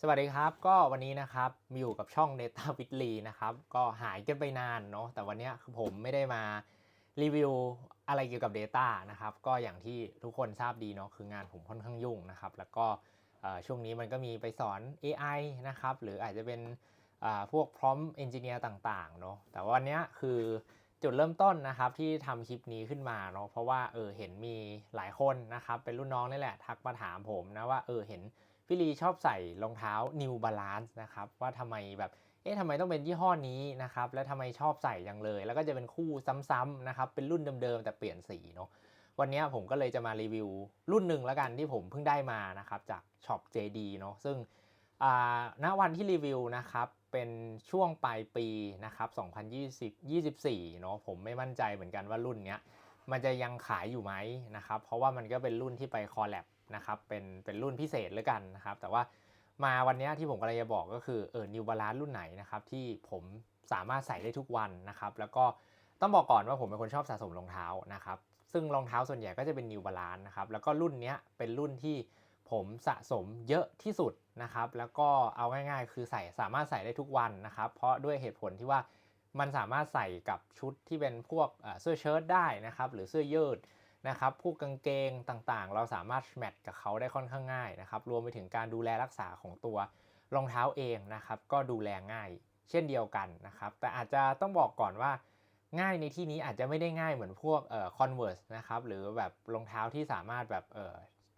สวัสดีครับ ก็วันนี้นะครับมีอยู่กับช่อง Data w i t l y นะครับ ก็หายกันไปนานเนาะแต่วันนี้ผมไม่ได้มารีวิวอะไรเกี่ยวกับ Data นะครับ ก็อย่างที่ทุกคนทราบดีเนาะคืองานผมค่อนข้างยุ่งนะครับ แล้วก็ช่วงนี้มันก็มีไปสอน AI นะครับ หรืออาจจะเป็นอ่าพวก prompt engineer ต่างๆเนาะแต่วันนี้คือจุดเริ่มต้นนะครับที่ทำคลิปนี้ขึ้นมาเนาะเพราะว่าเออเห็นมีหลายคนนะครับเป็นรุ่นน้องนี่แหละ ทักมาถามผมนะว่าเออเห็น พี่ลีชอบใส่รองเท้า New Balance นะครับว่าทำไมแบบเอ๊ะทำไมต้องเป็นยี่ห้อนี้นะครับแล้วทำไมชอบใส่จังเลย แล้วก็จะเป็นคู่ซ้ำๆนะครับเป็นรุ่นเดิมๆแต่เปลี่ยนสีเนาะวันนี้ผมก็เลยจะมารีวิวรุ่นหนึ่งแล้วกันที่ผมเพิ่งได้มานะครับจากช็อป JD เนาะซึ่งอ่าณวันที่รีวิวนะครับเป็นช่วงปลายปีนะครับ2024เนาะผมไม่มั่นใจเหมือนกันว่ารุ่นเนี้ยมันจะยังขายอยู่ไหมนะครับเพราะว่ามันก็เป็นรุ่นที่ไปคอลแลบ นะครับเป็นเป็นรุ่นพิเศษเลยกันนะครับแต่ว่ามาวันนี้ที่ผมกำลังจะบอกก็คือเออนิวบาลานรุ่นไหนนะครับที่ผมสามารถใส่ได้ทุกวันนะครับแล้วก็ต้องบอกก่อนว่าผมเป็นคนชอบสะสมรองเท้านะครับซึ่งรองเท้าส่วนใหญ่ก็จะเป็นนิวบาลานนะครับแล้วก็รุ่นนี้เป็นรุ่นที่ผมสะสมเยอะที่สุดนะครับแล้วก็เอาง่ายๆ คือใส่สามารถใส่ได้ทุกวันนะครับเพราะด้วยเหตุผลที่ว่ามันสามารถใส่กับชุดที่เป็นพวกเอ่อเสื้อเชิ้ตได้นะครับหรือเสื้อยืด นะครับพวกกางเกงต่างๆ เราสามารถแมทกับเขาได้ค่อนข้างง่ายนะครับรวมไปถึงการดูแลรักษาของตัวรองเท้าเองนะครับก็ดูแลง่ายเช่นเดียวกันนะครับแต่อาจจะต้องบอกก่อนว่าง่ายในที่นี้อาจจะไม่ได้ง่ายเหมือนพวกเอ่อ converse นะครับหรือแบบรองเท้าที่สามารถแบบเออ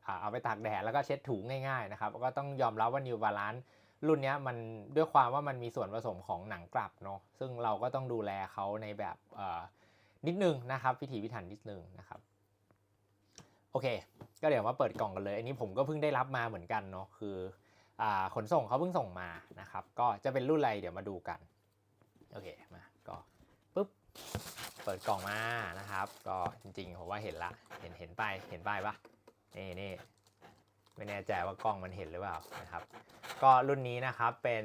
อ่าเอาไปตากแดดแล้วก็เช็ดถูง่ายๆนะครับก็ต้องยอมรับว่า New Balance รุ่นนี้มันด้วยความว่ามันมีส่วนผสมของหนังกลับเนาะซึ่งเราก็ต้องดูแลเขาในแบบเอ่อนิดนึงนะครับพิถีพิถันนิดนึงนะครับ โอเค ก็เดี๋ยวมาเปิดกล่องกันเลย อันนี้ผมก็เพิ่งได้รับมาเหมือนกันเนาะ คืออ่าขนส่งเขาเพิ่งส่งมานะครับ ก็จะเป็นรุ่นอะไรเดี๋ยวมาดูกัน โอเค มา ก็ปุ๊บ เปิดกล่องมานะครับ ก็จริงๆผมว่าเห็นละ เห็นเห็นไปเห็นป้ายปะนี่นี่ไม่แน่ใจว่ากล้องมันเห็นหรือเปล่านะครับ ก็รุ่นนี้นะครับเป็น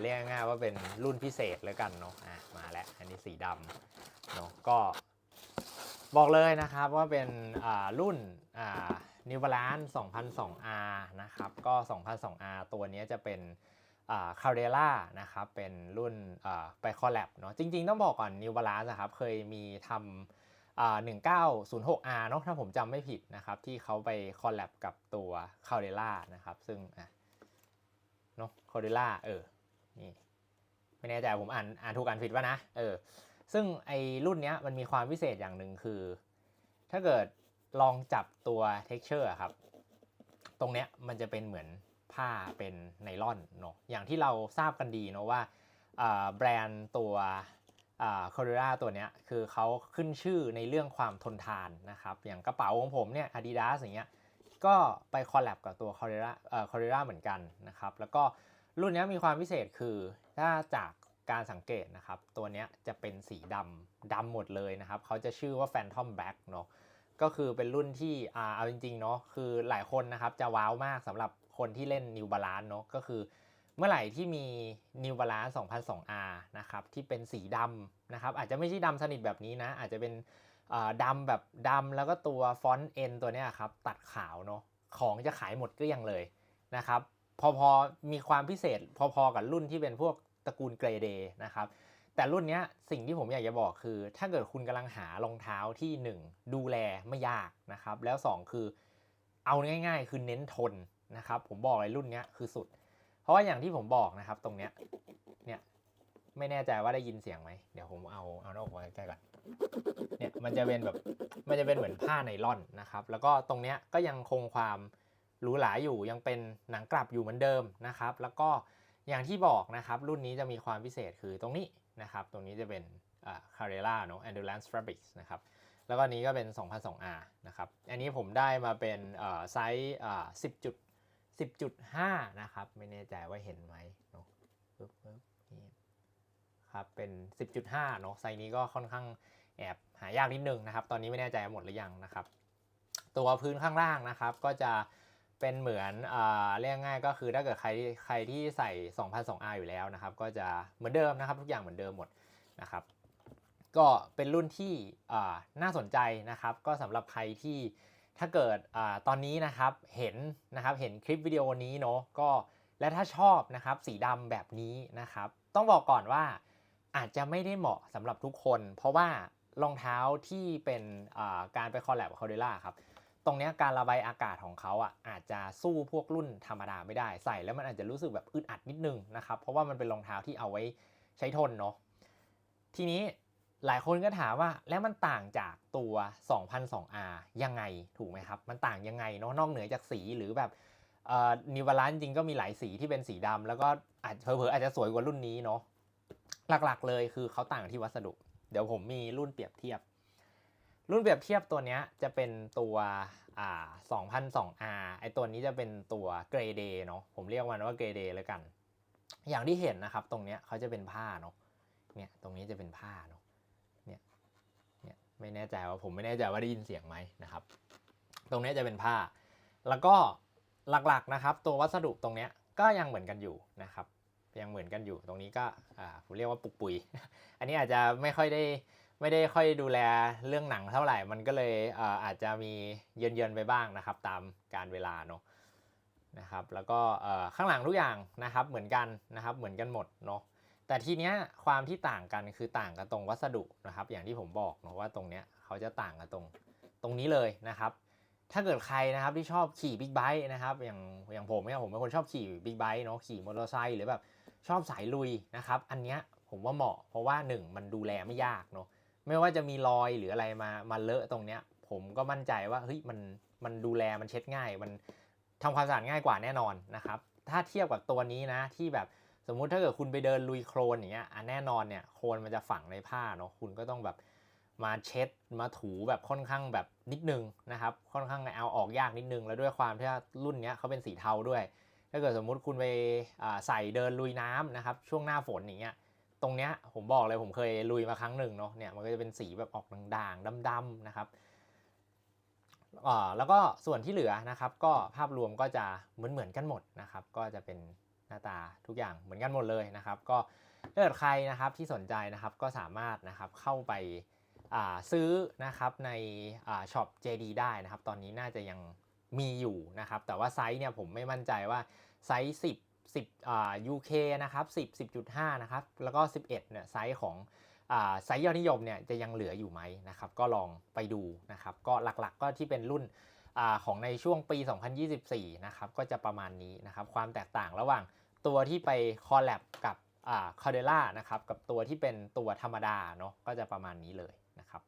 เรียกง่ายว่าเป็นรุ่นพิเศษแล้วกันเนาะ อะมาแล้ว อันนี้สีดำเนาะ ก็ บอกเลยนะครับว่าเป็นรุ่นอ่า New Balance 2002R นะครับก็ 2002R ตัวนี้จะเป็นอ่า Caldera นะครับเป็นรุ่นไปคอลแลบเนาะจริงๆ ต้องบอกก่อน New Balance นะครับเคยมีทำอ่า 1906R เนอะถ้าผมจำไม่ผิดนะครับที่เขาไปคอลแลบกับตัว c a l d e r a นะครับซึ่งเนอะ c a l d e r a เออนี่ไม่แน่ใจผมอ่านอ่านถูกอ่านผิดว่านะเออ ซึ่งไอรุ่นเนี้ยมันมีความพิเศษอย่างหนึ่งคือ ถ้าเกิดลองจับตัว texture อะครับ ตรงเนี้ยมันจะเป็นเหมือนผ้าเป็นไนล่อนเนาะอย่างที่เราทราบกันดีเนาะว่าแบรนด์ตัวคอร์เราตัวเนี้ยคือเขาขึ้นชื่อในเรื่องความทนทานนะครับ อย่างกระเป๋าของผมเนี่ย Adidas อย่างเงี้ยก็ไปคอลแลบกับตัวคอร์ราเอ่อคอร์เราเหมือนกันนะครับ แล้วก็รุ่นเนี้ยมีความพิเศษคือถ้าจาก การสังเกตนะครับ ตัวนี้จะเป็นสีดำดำหมดเลยนะครับ เขาจะชื่อว่า Phantom Black เนาะก็คือเป็นรุ่นที่อ่าเอาจริงๆเนาะคือหลายคนนะครับจะว้าวมากสำหรับคนที่เล่น New Balance เนาะก็คือเมื่อไหร่ที่มี New Balance 2002R นะครับที่เป็นสีดำนะครับอาจจะไม่ใช่ดำสนิทแบบนี้นะ อาจจะเป็นดำแบบดำแล้วก็ตัวฟอนต์เอ็นตัวนี้ครับตัดขาวเนาะของจะขายหมดเกลี้ยงเลยนะครับพอพอมีความพิเศษพอๆกับรุ่นที่เป็นพวก ตระกูลเกรเดย์นะครับแต่รุ่นนี้สิ่งที่ผมอยากจะบอกคือ ถ้าเกิดคุณกำลังหารองเท้าที่ 1 ดูแลไม่ยากนะครับ แล้ว 2 คือเอาง่ายๆ คือเน้นทนนะครับผมบอกเลยรุ่นนี้คือสุด เพราะว่าอย่างที่ผมบอกนะครับตรงเนี้ยเนี่ยไม่แน่ใจว่าได้ยินเสียงไหมเดี๋ยวผมเอาเอาหน้าอกมาใกล้ๆก่อนเนี่ยมันจะเป็นแบบมันจะเป็นเหมือนผ้าไนล่อนนะครับ แล้วก็ตรงเนี้ยก็ยังคงความหรูหราอยู่ยังเป็นหนังกลับอยู่เหมือนเดิมนะครับ แล้วก็ อย่างที่บอกนะครับรุ่นนี้จะมีความพิเศษคือตรงนี้นะครับ ตรงนี้จะเป็นอ่า Carrera เนอะ Endurance Fabrics นะครับแล้วก็นี้ก็เป็น 2002R นะครับ อันนี้ผมได้มาเป็นไซส์10จุด10.5 นะครับ ไม่แน่ใจว่าเห็นไหมเนาะปึ๊บปึ๊บนี่ครับเป็น 10.5 เนาะไซส์นี้ก็ค่อนข้างแอบหายากนิดนึงนะครับ ตอนนี้ไม่แน่ใจหมดหรือยังนะครับ ตัวพื้นข้างล่างนะครับ ก็จะ เป็นเหมือนอ่าเรียกง่ายก็คือถ้าเกิดใครใครที่ใส่ 2002R อยู่แล้วนะครับ ก็จะเหมือนเดิมนะครับ ทุกอย่างเหมือนเดิมหมดนะครับ ก็เป็นรุ่นที่น่าสนใจนะครับ ก็สำหรับใครที่ถ้าเกิดอตอนนี้นะครับเห็นนะครับเห็นคลิปวิดีโอนี้เนาะก็และถ้าชอบนะครับสีดำแบบนี้นะครับ ต้องบอกก่อนว่าอาจจะไม่ได้เหมาะสำหรับทุกคน เพราะว่ารองเท้าที่เป็นการไปคอลแลบกับคาเดล่าครับ ตรงนี้การระบายอากาศของเขาอะอาจจะสู้พวกรุ่นธรรมดาไม่ได้ใส่ แล้วมันอาจจะรู้สึกแบบอึดอัดนิดนึงนะครับเพราะว่ามันเป็นรองเท้าที่เอาไว้ใช้ทนเนาะทีนี้หลายคนก็ถามว่าแล้วมันต่างจากตัว 2002R ยังไงถูกไหมครับ มันต่างยังไงเนาะนอกเหนือจากสีหรือแบบนิวบาลานจริงก็มีหลายสีที่เป็นสีดำแล้วก็อาจเผลอๆอาจจะสวยกว่ารุ่นนี้เนาะหลักๆเลยคือเขาต่างที่วัสดุ เดี๋ยวผมมีรุ่นเปรียบเทียบ รุ่นเปรียบเทียบตัวนี้จะเป็นตัวอ่า 2002R ไอตัวนี้จะเป็นตัวเกรเดเนาะผมเรียกมันว่าเกรเดแล้วกัน อย่างที่เห็นนะครับ ตรงเนี้ยเขาจะเป็นผ้าเนาะเนี่ยตรงนี้จะเป็นผ้าเนาะเนี่ยเนี่ยไม่แน่ใจว่าผมไม่แน่ใจว่าได้ยินเสียงไหมนะครับ ตรงนี้จะเป็นผ้า แล้วก็หลักๆนะครับ ตัววัสดุตรงเนี้ยก็ยังเหมือนกันอยู่นะครับยังเหมือนกันอยู่ตรงนี้ก็อ่าผมเรียกว่าปุกปุย อันนี้อาจจะไม่ค่อยได้ ไม่ได้ค่อยดูแลเรื่องหนังเท่าไหร่ มันก็เลยเอออาจจะมีเยินๆไปบ้างนะครับ ตามการเวลาเนาะนะครับ แล้วก็ข้างหลังทุกอย่างนะครับเหมือนกันนะครับ เหมือนกันหมดเนาะแต่ทีเนี้ยความที่ต่างกันคือต่างกันตรงวัสดุนะครับ อย่างที่ผมบอกเนาะว่าตรงเนี้ยเขาจะต่างกันตรงตรงนี้เลยนะครับ ถ้าเกิดใครนะครับที่ชอบขี่บิ๊กไบค์นะครับ อย่างอย่างผมเนี่ยผมเป็นคนชอบขี่บิ๊กไบค์เนาะขี่มอเตอร์ไซค์หรือแบบชอบสายลุยนะครับ อันเนี้ยผมว่าเหมาะเพราะว่าหนึ่งมันดูแลไม่ยากเนาะ ไม่ว่าจะมีรอยหรืออะไรมามาเลอะตรงเนี้ย ผมก็มั่นใจว่าเฮ้ยมันมันดูแลมันเช็ดง่าย มันทำความสะอาดง่ายกว่าแน่นอนนะครับ ถ้าเทียบกับตัวนี้นะที่แบบสมมุติถ้าเกิดคุณไปเดินลุยโคลนอย่างเงี้ยอะแน่นอนเนี่ยโคลนมันจะฝังในผ้าเนาะคุณก็ต้องแบบมาเช็ดมาถูแบบค่อนข้างแบบนิดนึงนะครับ ค่อนข้างเอาออกยากนิดนึง แล้วด้วยความที่ว่ารุ่นเนี้ยเขาเป็นสีเทาด้วย ถ้าเกิดสมมุติคุณไปใส่เดินลุยน้ำนะครับ ช่วงหน้าฝนอย่างเงี้ย ตรงเนี้ยผมบอกเลยผมเคยลุยมาครั้งหนึ่งเนาะเนี่ยมันก็จะเป็นสีแบบออกด่างๆดำๆนะครับอ่าแล้วก็ส่วนที่เหลือนะครับ ก็ภาพรวมก็จะเหมือนเหมือนกันหมดนะครับ ก็จะเป็นหน้าตาทุกอย่างเหมือนกันหมดเลยนะครับ ก็ถ้าเกิดใครนะครับที่สนใจนะครับก็สามารถนะครับเข้าไปอ่าซื้อนะครับในอ่าช็อป JD ได้นะครับ ตอนนี้น่าจะยังมีอยู่นะครับ แต่ว่าไซส์เนี่ยผมไม่มั่นใจว่าไซส์10 10อ่า UK นะครับ10 10.5 นะครับ แล้วก็ 11 เนี่ยไซส์ของอ่าไซส์ยอดนิยมเนี่ยจะยังเหลืออยู่ไหมนะครับ ก็ลองไปดูนะครับ ก็หลักๆก็ที่เป็นรุ่นอาของในช่วงปี 2024 นะครับ ก็จะประมาณนี้นะครับ ความแตกต่างระหว่างตัวที่ไปคอลแลบกับอ่าคาเดล่านะครับ กับตัวที่เป็นตัวธรรมดาเนาะก็จะประมาณนี้เลยนะครับ